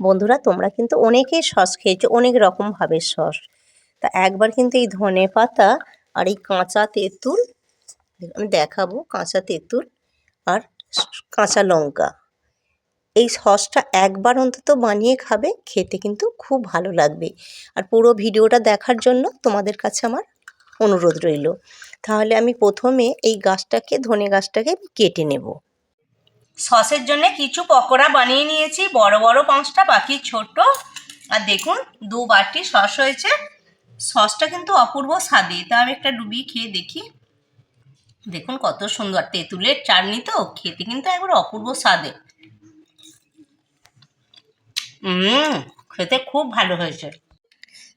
বন্ধুরা, তোমরা কিন্তু অনেকেই সস খেয়েছো, অনেক রকমভাবে সস। তা একবার কিন্তু এই ধনে পাতা আর এই কাঁচা তেঁতুল, আমি দেখাবো কাঁচা তেঁতুল আর কাঁচা লঙ্কা। এই সসটা একবার অন্তত বানিয়ে খাবে, খেতে কিন্তু খুব ভালো লাগবে। আর পুরো ভিডিওটা দেখার জন্য তোমাদের কাছে আমার অনুরোধ রইল। তাহলে আমি প্রথমে এই গাছটাকে, ধনে গাছটাকে কেটে নেব। সসের জন্য কিছু পকোড়া বানিয়ে নিয়েছি। বড় বড় পাঁচটা, বাকি ছোট। আর দেখুন, দু বাটি সস হয়েছে। সসটা কিন্তু অপূর্ব স্বাদে। তা আমি একটা ডুবিয়ে খেয়ে দেখি। দেখুন কত সুন্দর। তেঁতুলের চাটনি তো, খেতে কিন্তু একবার অপূর্ব স্বাদে। খেতে খুব ভালো হয়েছে।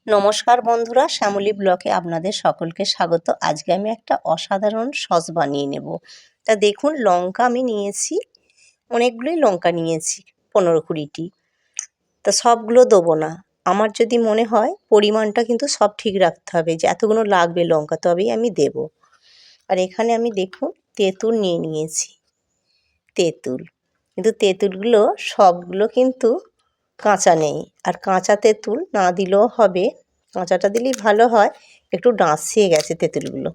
নমস্কার বন্ধুরা, শ্যামলী ব্লকে আপনাদের সকলকে স্বাগত। আজকে আমি একটা অসাধারণ সস বানিয়ে নেব। তা দেখুন, লঙ্কা আমি নিয়েছি। অনেকগুলোই লঙ্কা নিয়েছি, পনেরো কুড়িটি। তা সবগুলো দেবো না। আমার যদি মনে হয় পরিমাণটা কিন্তু সব ঠিক রাখতে হবে যে এতগুলো লাগবে লঙ্কা, তবেই আমি দেব। আর এখানে আমি দেখুন তেঁতুল নিয়ে নিয়েছি, তেঁতুল। কিন্তু তেঁতুলগুলো সবগুলো কিন্তু কাঁচা নেই। আর কাঁচা তেঁতুল না দিলেও হবে। কাঁচাটা দিলেই ভালো হয়। একটু ডাঁসিয়ে গেছে তেঁতুলগুলো।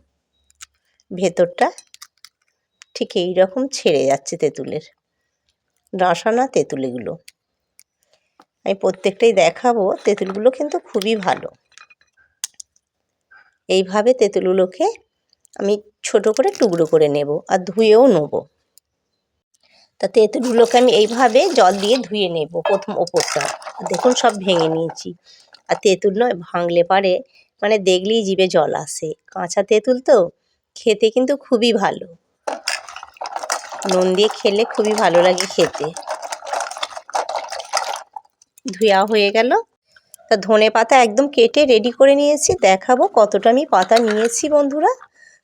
ভেতরটা ঠিক এই রকম ছেড়ে যাচ্ছে তেঁতুলের। ডাঁসা না তেঁতুল এগুলো আমি প্রত্যেকটাই দেখাবো, তেঁতুলগুলো কিন্তু খুবই ভালো। এইভাবে তেঁতুলগুলোকে আমি ছোট করে টুকরো করে নেব আর ধুয়েও নেব। তা তেঁতুলগুলোকে আমি এইভাবে জল দিয়ে ধুয়ে নেব প্রথম ওপরটা। দেখুন সব ভেঙে নিয়েছি। আর তেঁতুল নয়, ভাঙলে পারে। মানে দেখলেই জিভে জল আসে। কাঁচা তেঁতুল তো খেতে কিন্তু খুবই ভালো। নুন দিয়ে খেলে খুবই ভালো লাগে খেতে। ধুয়া হয়ে গেল। তা ধনে পাতা একদম কেটে রেডি করে নিয়েছি। দেখাবো কতটা আমি পাতা নিয়েছি বন্ধুরা।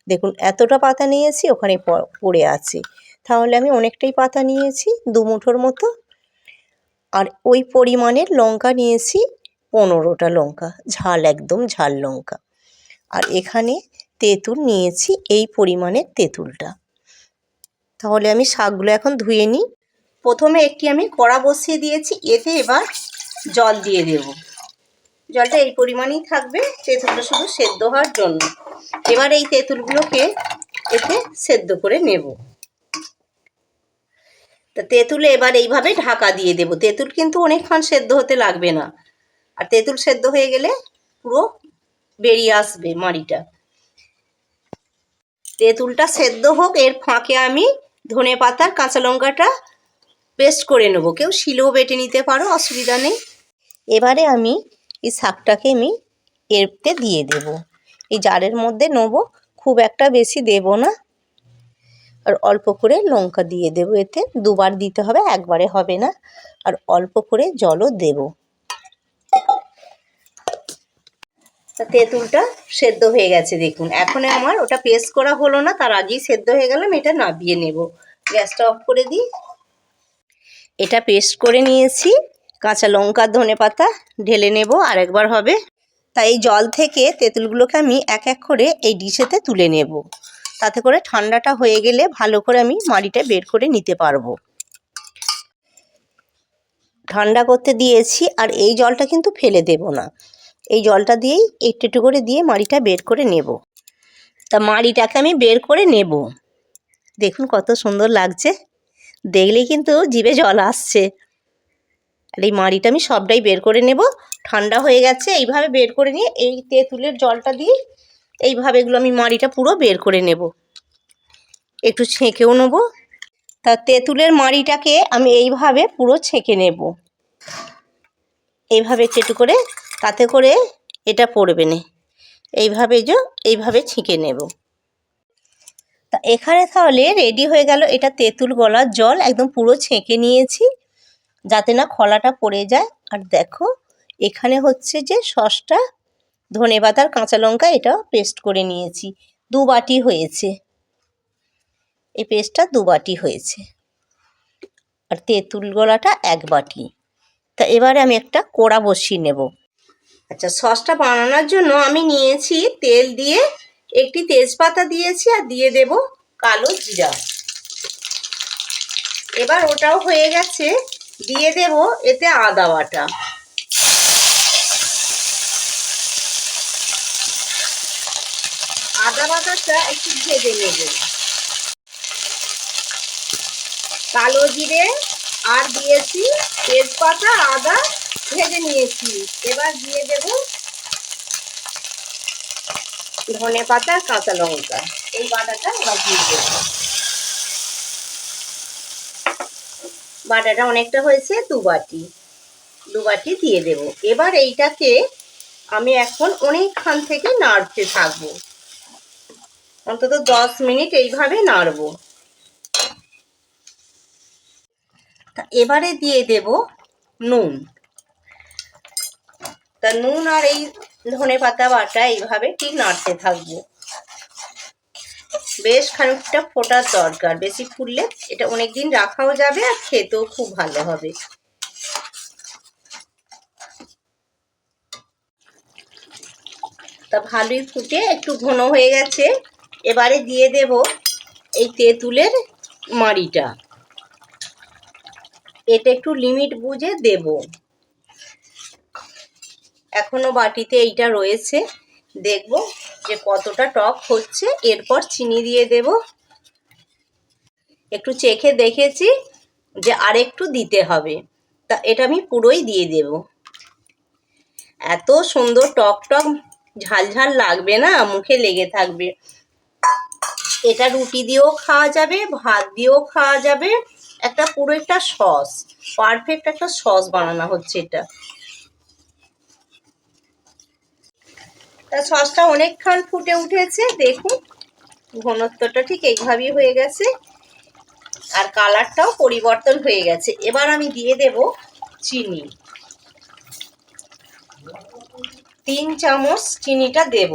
দেখুন, এতটা পাতা নিয়েছি, ওখানে পড়ে আছে। তাহলে আমি অনেকটাই পাতা নিয়েছি, দু মুঠোর মতো। আর ওই পরিমাণের লঙ্কা নিয়েছি, পনেরোটা লঙ্কা, ঝাল, একদম ঝাল লঙ্কা। আর এখানে তেঁতুল নিয়েছি, এই পরিমাণের তেঁতুলটা। তাহলে আমি শাকগুলো এখন ধুয়ে নিই। প্রথমে একটি আমি কড়া বসিয়ে দিয়েছি, এতে এবার জল দিয়ে দেব। জলটা এই পরিমাণেই থাকবে, তেঁতুলটা শুধু সেদ্ধ হওয়ার জন্য। এবার এই তেঁতুলগুলোকে এতে সেদ্ধ করে নেব। তা তেঁতুলে এবার এইভাবে ঢাকা দিয়ে দেবো। তেঁতুল কিন্তু অনেকক্ষণ সেদ্ধ হতে লাগবে না। আর তেঁতুল সেদ্ধ হয়ে গেলে পুরো বেরিয়ে আসবে মাড়িটা। তেঁতুলটা সেদ্ধ হোক, এর ফাঁকে আমি ধনে পাতার কাঁচা লঙ্কাটা পেস্ট করে নেব। কেউ শিলেও বেটে নিতে পারো, অসুবিধা নেই। এবারে আমি এই শাকটাকে আমি এরতে দিয়ে দেব। এই জারের মধ্যে নেব, খুব একটা বেশি দেব না। আর অল্প করে লঙ্কা দিয়ে দেবো, এতে দুবার দিতে হবে, একবারে হবে না। আর অল্প করে জলও দেব তা তেঁতুলটা সেদ্ধ হয়ে গেছে, দেখুন। এখন আমার ওটা পেস্ট করা হলো না, তার আগেই সেদ্ধ হয়ে গেলাম এটা নাবিয়ে নেব। গ্যাসটা অফ করে দিই। এটা পেস্ট করে নিয়েছি। কাঁচা লঙ্কা, ধনে পাতা ঢেলে নেব আরেকবার হবে। তাই এই জল থেকে তেঁতুলগুলোকে আমি এক এক করে এই ডিশেতে তুলে নেব। তাতে করে ঠান্ডাটা হয়ে গেলে ভালো করে আমি মাড়িটা বের করে নিতে পারব। ঠান্ডা করতে দিয়েছি, আর এই জলটা কিন্তু ফেলে দেব না। এই জলটা দিয়েই একটু একটু করে দিয়ে মাড়িটা বের করে নেব। তা মাড়িটাকে আমি বের করে নেব। দেখুন কত সুন্দর লাগছে। দেখলেই কিন্তু জিভে জল আসছে। আর এই মাড়িটা আমি সবটাই বের করে নেব। ঠান্ডা হয়ে গেছে, এইভাবে বের করে নিয়ে এই তেঁতুলের জলটা দিয়ে এইভাবে এগুলো আমি মাড়িটা পুরো বের করে নেব। একটু ছেঁকেও নেব। তা তেঁতুলের মাড়িটাকে আমি এইভাবে পুরো ছেঁকে নেব। এইভাবে একটু করে তাতে করে এটা পড়বে না। এইভাবে যে, এইভাবে ছেঁকে নেব। তা এখানে তাহলে রেডি হয়ে গেল এটা তেঁতুল গলার জল, একদম পুরো ছেঁকে নিয়েছি, যাতে না খলাটা পড়ে যায়। আর দেখো, এখানে হচ্ছে যে সসটা, ধনে পাতার কাঁচা লঙ্কা এটা পেস্ট করে নিয়েছি। দু বাটি হয়েছে। এই পেস্টটা দু বাটি হয়েছে। আর তেঁতুল গলাটা এক বাটি। তা এবারে আমি একটা কোড়া বসিয়ে নেব। আচ্ছা সসটা বানানোর জন্য আমি নিয়েছি তেল দিয়ে, একটি তেজপাতা দিয়েছি আর দিয়ে দেব কালো জিরা। এবার ওটাও হয়ে গেছে, দিয়ে দেব এতে আদা বাটা। আদা বাটাটা একটু ভেজে নেব। কালো জিরে আর দিয়েছি তেজপাতা, আদা ভেজে নিয়েছি। এবার দিয়ে দেব ধনে পাতা, কাঁচা লঙ্কা। এই বাটাটা এবার দিয়ে দেব। বাটাটা অনেকটা হয়েছে, দু বাটি। দু বাটি দিয়ে দেব। এবার এইটাকে আমি এখন অনেকক্ষণ থেকে নাড়তে থাকব। অন্তত দশ মিনিট এইভাবে নাড়বো। এবারে দিয়ে দেব নুন। তা নুন আর এই ধনে পাতা বাটা এইভাবে ঠিক নাড়তে থাকব। বেশ খানিকটা ফোটার দরকার। বেশি ফুললে এটা অনেক দিন রাখাও যাবে আর খেতেও খুব ভালো হবে। তা ভালোই ফুটে, একটু ঘন হয়ে গেছে। এবারে দিয়ে দেব এই তেঁতুলের মাড়িটা। এটা একটু লিমিট বুঝে দেব। এখনও বাটিতে এইটা রয়েছে। দেখব যে কতটা টক হচ্ছে। এরপর চিনি দিয়ে দেব। একটু চেখে দেখেছি যে আরেকটু দিতে হবে। তা এটা আমি পুরোই দিয়ে দেব। এত সুন্দর টক টক, ঝাল ঝাল লাগবে না? মুখে লেগে থাকবে। এটা রুটি দিয়েও খাওয়া যাবে, ভাত দিয়েও খাওয়া যাবে। একটা পুরো একটা সস, পারফেক্ট একটা সস বানানো হচ্ছে এটা। তা সসটা অনেকক্ষণ ফুটে উঠেছে, দেখুন। ঘনত্বটা ঠিক এইভাবেই হয়ে গেছে। আর কালারটাও পরিবর্তন হয়ে গেছে। এবার আমি দিয়ে দেব চিনি। তিন চামচ চিনিটা দেব।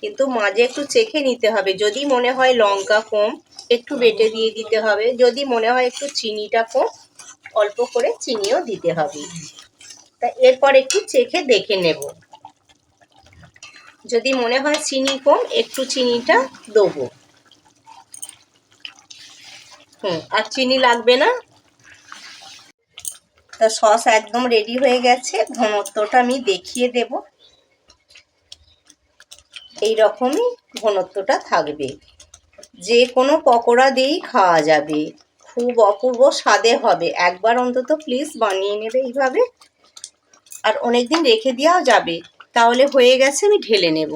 কিন্তু মাঝে একটু চেখে নিতে হবে। যদি মনে হয় লঙ্কা কম, একটু বেটে দিয়ে দিতে হবে। যদি মনে হয় একটু চিনিটা কম, অল্প করে চিনিও দিতে হবে। তা এরপর একটু চেখে দেখে নেব। যদি মনে হয় চিনি কম, একটু চিনিটা দেবো। হুম, আর চিনি লাগবে না? তা সস একদম রেডি হয়ে গেছে, ঘনত্বটা আমি দেখিয়ে দেব। এই রকমই ঘনত্বটা থাকবে। যে কোনো পকোড়া দিয়েই খাওয়া যাবে। খুব অপূর্ব স্বাদে হবে। একবার অন্তত প্লিজ বানিয়ে নেবে এইভাবে। আর অনেক দিন রেখে দেওয়াও যাবে। তাহলে হয়ে গেছে আমি ঢেলে নেব।